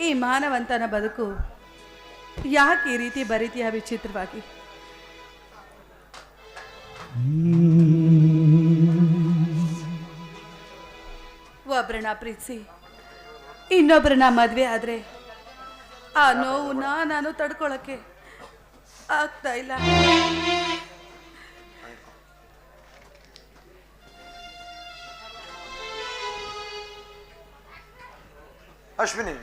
ಈ ಮಾನವಂತನ ಬದುಕು ಯಾಕೆ ಈ ರೀತಿ ಬರೀತಿಯ ವಿಚಿತ್ರವಾಗಿ? ಒಬ್ಬರನ್ನ ಪ್ರೀತಿಸಿ ಇನ್ನೊಬ್ಬರನ್ನ ಮದುವೆ ಆದರೆ ಆ ನೋವು ನಾನು ತಡ್ಕೊಳ್ಳೋಕ್ಕೆ ಆಗ್ತಾ ಇಲ್ಲ. ಅಶ್ವಿನಿ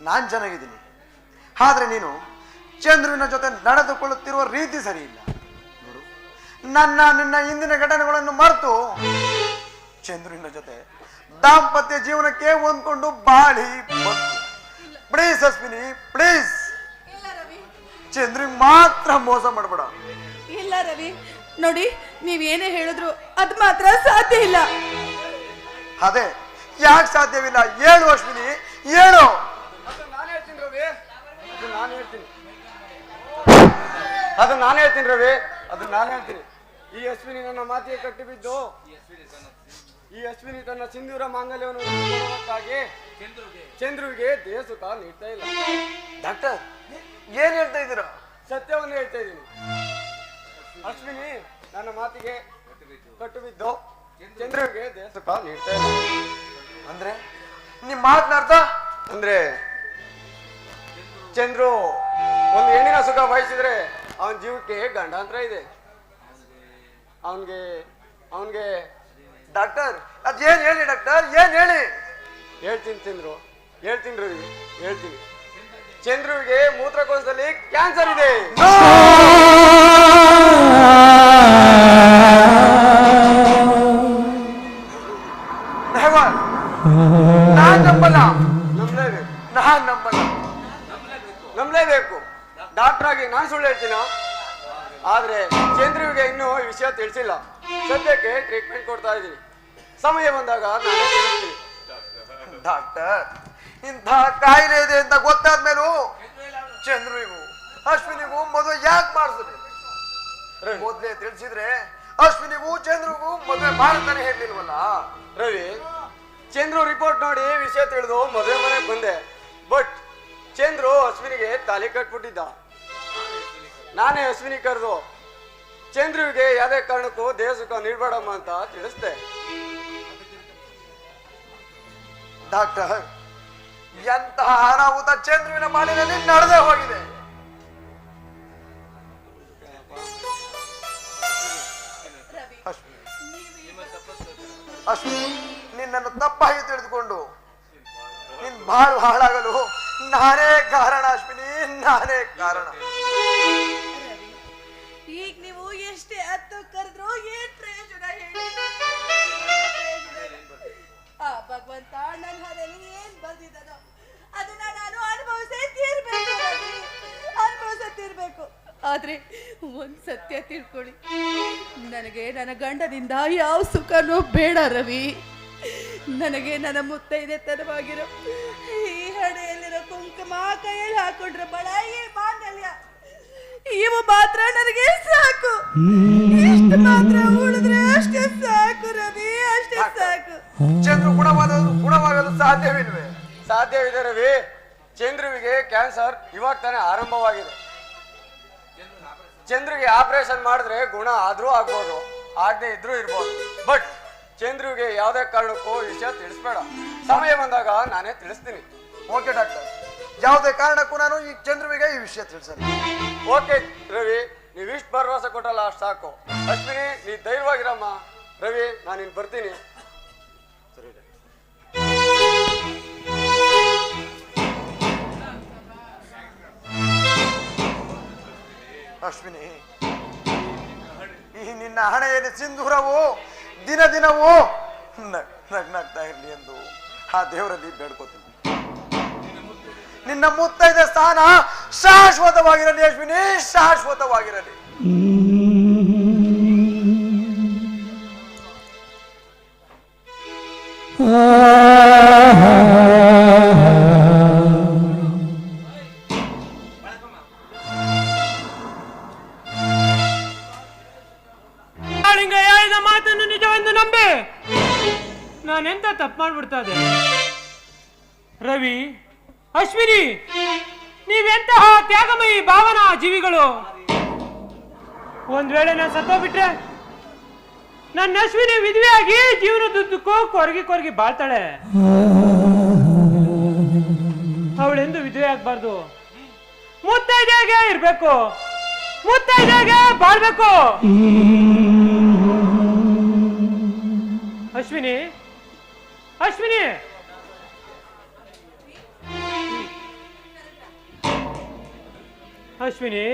ನಾನ್ ಚೆನ್ನಾಗಿದ್ದೀನಿ ಆದ್ರೆ ನೀನು ಚಂದ್ರನ ಜೊತೆ ನಡೆದುಕೊಳ್ಳುತ್ತಿರುವ ರೀತಿ ಸರಿ ಇಲ್ಲ ನೋಡು ನನ್ನ ನಿನ್ನ ಹಿಂದಿನ ಘಟನೆಗಳನ್ನು ಮರೆತು ಚಂದ್ರನ ಜೊತೆ ದಾಂಪತ್ಯ ಜೀವನಕ್ಕೆ ಹೊಂದ್ಕೊಂಡು ಬಾಳಿ ಪ್ಲೀಸ್ ಅಶ್ವಿನಿ ಪ್ಲೀಸ್ ಚಂದ್ರಿಗೆ ಮಾತ್ರ ಮೋಸ ಮಾಡಬೇಡ ರವಿ ನೋಡಿ ನೀವೇನೇ ಹೇಳಿದ್ರು ಅದು ಮಾತ್ರ ಸಾಧ್ಯ ಇಲ್ಲ. ಅದೇ ಯಾಕೆ ಸಾಧ್ಯವಿಲ್ಲ? ಹೇಳು ಅಶ್ವಿನಿ ಹೇಳು. ಅದು ನಾನು ಹೇಳ್ತೀನಿ ರವಿ. ಅದು ನಾನು ಹೇಳ್ತೀನಿ. ಅದು ನಾನು ಹೇಳ್ತೀನಿ ರವಿ. ಅದು ನಾನು ಹೇಳ್ತೀನಿ. ಈ ಅಶ್ವಿನಿ ನನ್ನ ಮಾತಿಗೆ ಕಟ್ಟಿ ಬಿದ್ದು ಈ ಅಶ್ವಿನಿ ತನ್ನ ಸಿಂಧೂರ ಮಾಂಗಲ್ಯವನ್ನು ಉಳಿಸಿಕೊಳ್ಳುವುದಕ್ಕಾಗಿ ಚಂದ್ರುವಿಗೆ ದೇಹ ಸುಖ ನೀಡ್ತಾ ಇಲ್ಲ. ಡಾಕ್ಟರ್ ಏನ್ ಹೇಳ್ತಾ ಇದ್ದೀರಾ? ಸತ್ಯವನ್ನು ಹೇಳ್ತಾ ಇದ್ದೀನಿ. ಅಶ್ವಿನಿ ನನ್ನ ಮಾತಿಗೆ ಕಟ್ಟು ಚಂದ್ರಗೆ ಸುಖ ನೀಡ್ತಾ ಇಲ್ಲ ಅಂದ್ರೆ ನಿಮ್ ಮಾತನ್ನ ಅರ್ಥ? ಅಂದ್ರೆ ಚಂದ್ರು ಒಂದು ಹೆಣ್ಣಿನ ಸುಖ ಬಯಸಿದ್ರೆ ಅವನ ಜೀವಕ್ಕೆ ಗಂಡಾಂತರ ಇದೆ. ಅವನ್ಗೆ ಅವನ್ಗೆ ಡಾಕ್ಟರ್ ಅದೇನ್ ಹೇಳಿ ಡಾಕ್ಟರ್? ಏನ್ ಹೇಳಿ? ಹೇಳ್ತೀನಿ ಚಂದ್ರು ಹೇಳ್ತೀನಿ ರವಿ ಹೇಳ್ತೀನಿ. ಚಂದ್ರುವಿಗೆ ಮೂತ್ರಕೋಶದಲ್ಲಿ ಕ್ಯಾನ್ಸರ್ ಇದೆ. ಸಮಯ ಬಂದಾಗ ನಾನೇ ತಿಳಿಸ್ತೀನಿ ಡಾಕ್ಟರ್ ಇಂಥ ಕಾಯಿಲೆ ಇದೆ ಅಂತ ಗೊತ್ತಾದ್ಮೇಲೂ ಚಂದ್ರಿಗೂ ಅಶ್ವಿನಿಗೂ ಮದುವೆ ಯಾಕೆ ಮಾಡಿಸಿದ್ರಿ ಮೊದಲೇ ತಿಳಿಸಿದ್ರೆ ಅಶ್ವಿನಿಗೂ ಚಂದ್ರಿಗೂ ಮದುವೆ ಮಾಡ್ತಾನೆ ಹೇಳಿಲ್ವಲ್ಲ? ರವಿ ಚಂದ್ರು ರಿಪೋರ್ಟ್ ನೋಡಿ ವಿಷಯ ತಿಳಿದು ಮದುವೆ ಮನೆಗೆ ಬಂದೆ. ಬಟ್ ಚಂದ್ರು ಅಶ್ವಿನಿಗೆ ತಾಲಿ ಕಟ್ಬಿಟ್ಟಿದ್ದ. ನಾನೇ ಅಶ್ವಿನಿ ಕರೆದು ಚಂದ್ರುವಿಗೆ ಯಾವುದೇ ಕಾರಣಕ್ಕೂ ಸುಖ ನೀಡಬೇಡಮ್ಮ ಅಂತ ತಿಳಿಸ್ದೆ. ಡಾಕ್ಟರ್, ಎಂತಹ ಅನಾಹುತ ಚಂದ್ರುವಿನ ಮಾಲಿನಲ್ಲಿ ನಡೆದೇ ಹೋಗಿದೆ. ಅಶ್ವಿನಿ ನಿನ್ನನ್ನು ತಪ್ಪಾಗಿ ತಿಳಿದುಕೊಂಡು ನಿನ್ ಬಾಳು ಹಾಳಾಗಲು ನಾನೇ ಕಾರಣ, ಅಶ್ವಿನಿ, ನಾನೇ ಕಾರಣ. ಆದ್ರೆ ಒಂದ್ ಸತ್ಯ ತಿಳ್ಕೊಳ್ಳಿ. ನನಗೆ ನನ್ನ ಗಂಡನಿಂದ ಯಾವ ಸುಖನೂ ಬೇಡ ರವಿ. ನನಗೆ ನನ್ನ ಮುತ್ತೈದೆ ತನವಾಗಿರೋ ಈ ಹಣೆಯಲ್ಲಿರೋ ಕುಂಕುಮ ಕೈಯಲ್ಲಿ ಹಾಕೊಂಡ್ರೆ ಬಳಾಯಿ ಈ ಮಾಂಗಲ್ಯ. ಇವು ಮಾತ್ರ ನನಗೆ ಸಾಕು. ಇಷ್ಟು ಮಾತ್ರ ಉಳಿದ್ರೆ ಅಷ್ಟೇ ಸಾಕು ರವಿ ಅಷ್ಟೇ ಸಾಕು. ಚಂದ್ರು ಗುಣವಾಗಲು ಗುಣವಾಗಲು ಸಾಧ್ಯವಿಲ್ವೇ? ಸಾಧ್ಯವಿದೆ ರವಿ. ಚಂದ್ರುವಿಗೆ ಕ್ಯಾನ್ಸರ್ ಇವಾಗ ತಾನೇ ಆರಂಭವಾಗಿದೆ. ಚಂದ್ರುಗೆ ಆಪರೇಷನ್ ಮಾಡಿದ್ರೆ ಗುಣ ಆದ್ರೂ ಆಗ್ಬೋದು ಆಗದೆ ಇದ್ರೂ ಇರ್ಬೋದು. ಬಟ್ ಚಂದ್ರುವಿಗೆ ಯಾವುದೇ ಕಾರಣಕ್ಕೂ ವಿಷಯ ತಿಳಿಸ್ಬೇಡ. ಸಮಯ ಬಂದಾಗ ನಾನೇ ತಿಳಿಸ್ತೀನಿ. ಓಕೆ ಡಾಕ್ಟರ್ ಯಾವುದೇ ಕಾರಣಕ್ಕೂ ನಾನು ಈ ಚಂದ್ರುವಿಗೆ ಈ ವಿಷಯ ತಿಳಿಸಲ್ಲ. ಓಕೆ ರವಿ ನೀವು ಇಷ್ಟು ಭರವಸೆ ಕೊಟ್ಟಲ್ಲ ಅಷ್ಟು ಸಾಕು. ಅಶ್ವಿನಿ ನೀ ಧೈರ್ಯವಾಗಿರಮ್ಮ. ರವಿ ನಾನು ಇನ್ನು ಬರ್ತೀನಿ. ಸರಿ ಅಶ್ವಿನಿ. ಈ ನಿನ್ನ ಹಣೆಯಲ್ಲಿ ಸಿಂಧೂರವು, ದಿನ ದಿನವೂ ನಗ್ ನಗ್ನಾಗ್ತಾ ಇರಲಿ ಎಂದು ಆ ದೇವರಲ್ಲಿ ಬೇಡ್ಕೋತೀನಿ. ನಿನ್ನ ಮುತ್ತೈದ ಸ್ಥಾನ ಶಾಶ್ವತವಾಗಿರಲಿ ಅಶ್ವಿನಿ, ಶಾಶ್ವತವಾಗಿರಲಿ. ತಪ್ಪು ಮಾಡ್ಬಿಡ್ತಾ ಇದೆ. ರವಿ, ಅಶ್ವಿನಿ ನೀವೆಂತಹ ತ್ಯಾಗಮಯಿ ಭಾವನಾ ಜೀವಿಗಳು? ಒಂದ್ ವೇಳೆ ನಾನು ಸತ್ತೋಗ್ಬಿಟ್ರೆ ನನ್ನ ಅಶ್ವಿನಿ ವಿಧವೆಯಾಗಿ ಜೀವನದುದ್ದಕ್ಕೂ ಕೊರಗಿ ಕೊರಗಿ ಬಾಳ್ತಾಳೆ. ಅವಳೆಂದು ವಿಧವೆ ಆಗ್ಬಾರ್ದು. ಮುತ್ತೈದೆಗೆ ಇರ್ಬೇಕು. ಮುತ್ತೈದೆಗೆ ಬಾಳ್ಬೇಕು. ಅಶ್ವಿನಿ ಅಶ್ವಿನಿ! ಅಶ್ವಿನಿ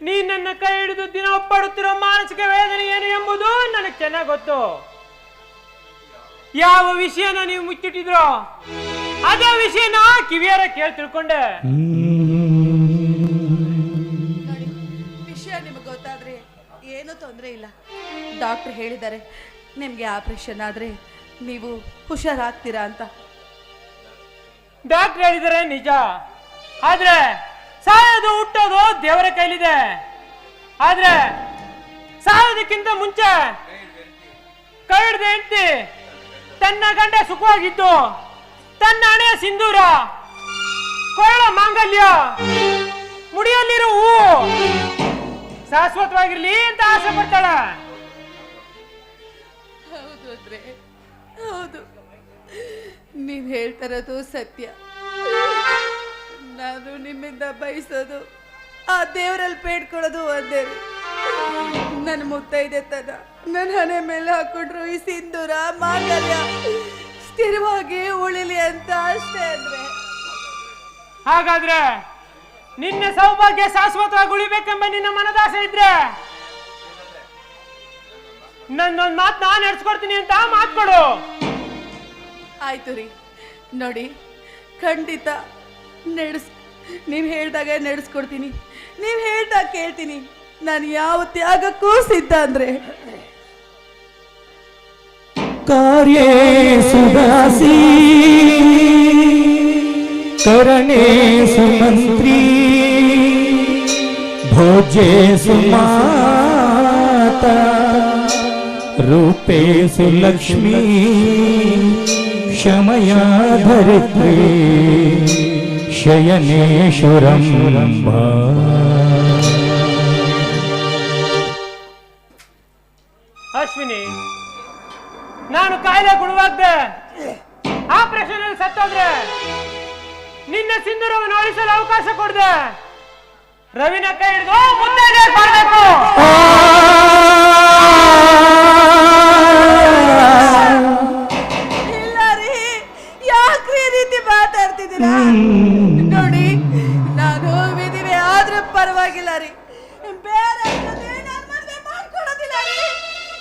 ನೀ ನನ್ನ ಕೈ ಹಿಡಿದು ದಿನ ಒಪ್ಪಾಡುತ್ತಿರೋ ಮಾನಸಿಕ ವೇದನೆ ಏನು ಎಂಬುದು ನನಗೆ ಚೆನ್ನಾಗಿ ಗೊತ್ತು. ಯಾವ ವಿಷಯನ ನೀವು ಮುಚ್ಚಿಟ್ಟಿದ್ರೋ ಅದೇ ವಿಷಯನ ಕಿವಿಯರ ಕೇಳಿ ತಿಳ್ಕೊಂಡೆ. ವಿಷಯ ನಿಮಗೆ ಗೊತ್ತಾದ್ರೆ ಏನು ತೊಂದರೆ ಇಲ್ಲ. ಡಾಕ್ಟರ್ ಹೇಳಿದ್ದಾರೆ, ನಿಮಗೆ ಆಪರೇಷನ್ ಆದರೆ ನೀವು ಹುಷಾರಾಗ್ತೀರಾ ಅಂತ? ಡಾಕ್ಟರ್ ಹೇಳಿದರೆ ನಿಜ. ಆದ್ರೆ ಸಾಯೋದು ಹುಟ್ಟೋದು ದೇವರ ಕೈಲಿದೆ. ಆದ್ರೆ ಸಾಯೋದಕ್ಕಿಂತ ಮುಂಚೆ ಕೈ ಹಿಡ್ದು ಹೆಂಡತಿ ತನ್ನ ಗಂಡ ಸುಖವಾಗಿತ್ತು ತನ್ನ ಹಣೆಯ ಸಿಂಧೂರ ಕೊರಳ ಮಾಂಗಲ್ಯ ಮುಡಿಯಲ್ಲಿರೋ ಹೂ ಶಾಶ್ವತವಾಗಿರ್ಲಿ ಅಂತ ಆಸೆ ಪಡ್ತಾಳೆ. ಹೌದು ನೀವು ಹೇಳ್ತಿರೋದು ಸತ್ಯ. ನಾನು ನಿಮ್ಮಿಂದ ಬಯಸೋದು ಆ ದೇವರಲ್ಲಿ ಬೇಡ್ಕೊಳ್ಳೋದು ಒಂದೇ. ನನ್ನ ಮುತ್ತೈದೆ ತನ ನನ್ನ ಹಣೆ ಮೇಲೆ ಹಾಕೊಂಡ್ರು ಈ ಸಿಂಧೂರ ಮಾಂಗಲ್ಯ ಸ್ಥಿರವಾಗಿ ಉಳಿಲಿ ಅಂತ ಅಷ್ಟೇ ಅಂದ್ರೆ. ಹಾಗಾದ್ರೆ ನಿನ್ನ ಸೌಭಾಗ್ಯ ಶಾಶ್ವತವಾಗಿ ಉಳಿಬೇಕೆಂಬ ನಿನ್ನ ಮನದಾಸೆ ಇದ್ರೆ ನನ್ನೊಂದು ಮಾತು ನಾನು ನಡ್ಸ್ಕೊಡ್ತೀನಿ ಅಂತ ಮಾತ್ಕೊಡು ಆಯ್ತು ರೀ. ನೋಡಿ ಖಂಡಿತ ನಡೆಸ್ ನೀವು ಹೇಳ್ದಾಗ ನಡೆಸ್ಕೊಡ್ತೀನಿ ನೀವು ಹೇಳ್ದಾಗ ಕೇಳ್ತೀನಿ ನಾನು ಯಾವ ತ್ಯಾಗಕ್ಕೂ ಸಿದ್ಧ ಅಂದ್ರೆ कार्ये सुदासी करणे सुमन्त्री भोजे सुमाता रूपेषु लक्ष्मी क्षमया धरित्रे शयनेषु रम्भा ಅಶ್ವಿನಿ ನಾನು ಕಾಯಿಲೆ ಗುಣವಾಗ್ದೆ ಆಪರೇಷನ್ ಅಲ್ಲಿ ಸತ್ತೋದ್ರೆ ನಿನ್ನ ಸಿಂಧೂರವನ್ನು ಅಳಿಸಲು ಅವಕಾಶ ಕೊಡ್ದೆ ರವಿನ ಕೈ ಹಿಡಿದು ಮುಂದೆ ಬೇರೆ ನಾನ್ ಮದ್ವೆ ರೀ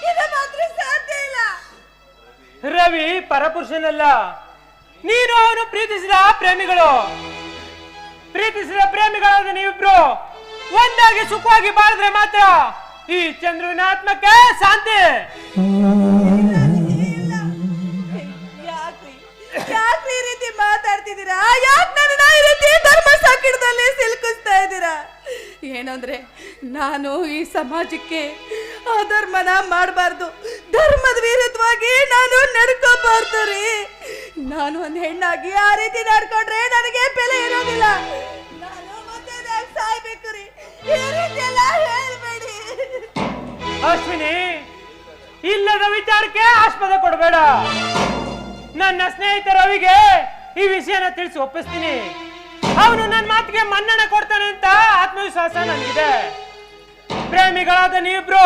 ಇದು ಮಾತ್ರ ಸಾಧ್ಯ ಇಲ್ಲ. ರವಿ ಪರಪುರುಷನಲ್ಲ. ನೀನು ಅವನು ಪ್ರೀತಿಸಿದ ಪ್ರೇಮಿಗಳು. ಪ್ರೀತಿಸಿದ ಪ್ರೇಮಿಗಳಾದ ನೀವಿಬ್ರು ಒಂದಾಗಿ ಸುಖವಾಗಿ ಬಾಳಿದ್ರೆ ಮಾತ್ರ ಈ ಚಂದ್ರನ ಆತ್ಮಕ್ಕೆ ಶಾಂತಿ. ಯಾಕ್ರಿ? ಈ ರೀತಿ ಮಾತಾಡ್ತಿದ್ದೀರಾ? ಯಾಕೆ ನನ್ನ ಈ ರೀತಿ ಧರ್ಮ ಸಂಕಟದಲ್ಲಿ ಸಿಲುಕಿಸ್ತಾ ಇದ್ದೀರಾ? ಏನಂದ್ರೆ ನಾನು ಈ ಸಮಾಜಕ್ಕೆ ಅಧರ್ಮನ ಮಾಡಬಾರ್ದು. ಧರ್ಮದ ವಿರುದ್ಧವಾಗಿ ನಾನು ನಡ್ಕೋಬಾರ್ದು ರೀ. ನಾನು ಒಂದು ಹೆಣ್ಣಾಗಿ ಆ ರೀತಿ ನಡ್ಕೊಂಡ್ರೆ ನನಗೆ ಬೆಲೆ ಇರೋದಿಲ್ಲ. ನಾನು ಮತ್ತೆ ಸಾಯ್ಬೇಕು ರೀ. ಅಶ್ವಿನಿ, ಇಲ್ಲದ ವಿಚಾರಕ್ಕೆ ಆಸ್ಪದ ಕೊಡಬೇಡ. ನನ್ನ ಸ್ನೇಹಿತ ರವಿಗೆ ಈ ವಿಷಯನ ತಿಳಿಸಿ ಒಪ್ಪಿಸ್ತೀನಿ. ಅವನು ನನ್ನ ಮಾತಿಗೆ ಮನ್ನಣೆ ಕೊಡ್ತಾನೆ ಅಂತ ನನಗಿದೆ ಪ್ರೇಮಿಗಳಾದ ನೀವಿಬ್ರು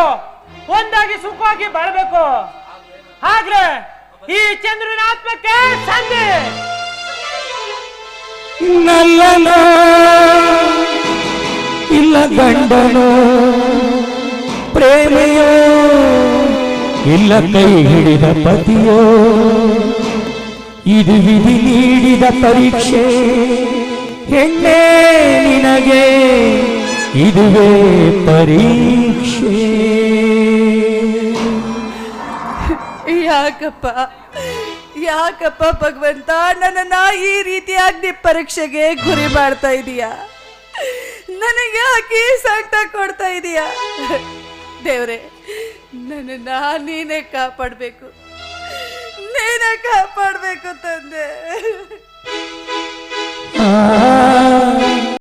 ಒಂದಾಗಿ ಸುಖವಾಗಿ ಬಾಳ್ಬೇಕು. ಆದ್ರೆ ಈ ಚಂದ್ರನ ಆತ್ಮಕ್ಕೆ ಸಂಧಿ. ನಲ್ಲನ ಇಲ್ಲ ಗಂಡನ, ಪ್ರೇಮಿಯೋ, ಇಲ್ಲ ಕೈ ಹಿಡಿದ ಪತಿಯೋ, ಇದು ವಿಧಿ ನೀಡಿದ ಪರೀಕ್ಷೆ, ಹೆಣ್ಣೆ ನಿನಗೆ. ಇದುವೇ ಪರೀಕ್ಷೆ. ಯಾಕಪ್ಪ ಯಾಕಪ್ಪ ಭಗವಂತ ನನ್ನನ್ನ ಈ ರೀತಿಯಾಗಿ ಪರೀಕ್ಷೆಗೆ ಗುರಿ ಮಾಡ್ತಾ ಇದೀಯಾ? ನನಗೆ ಯಾಕೆ ಸಾಕ್ತಾ ಕೊಡ್ತಾ ಇದೀಯಾ? ದೇವ್ರೆ ನನ್ನನ್ನ ನೀನೇ ಕಾಪಾಡಬೇಕು. ನೀನೇ ಕಾಪಾಡ್ಬೇಕು ತಂದೆ. ಆ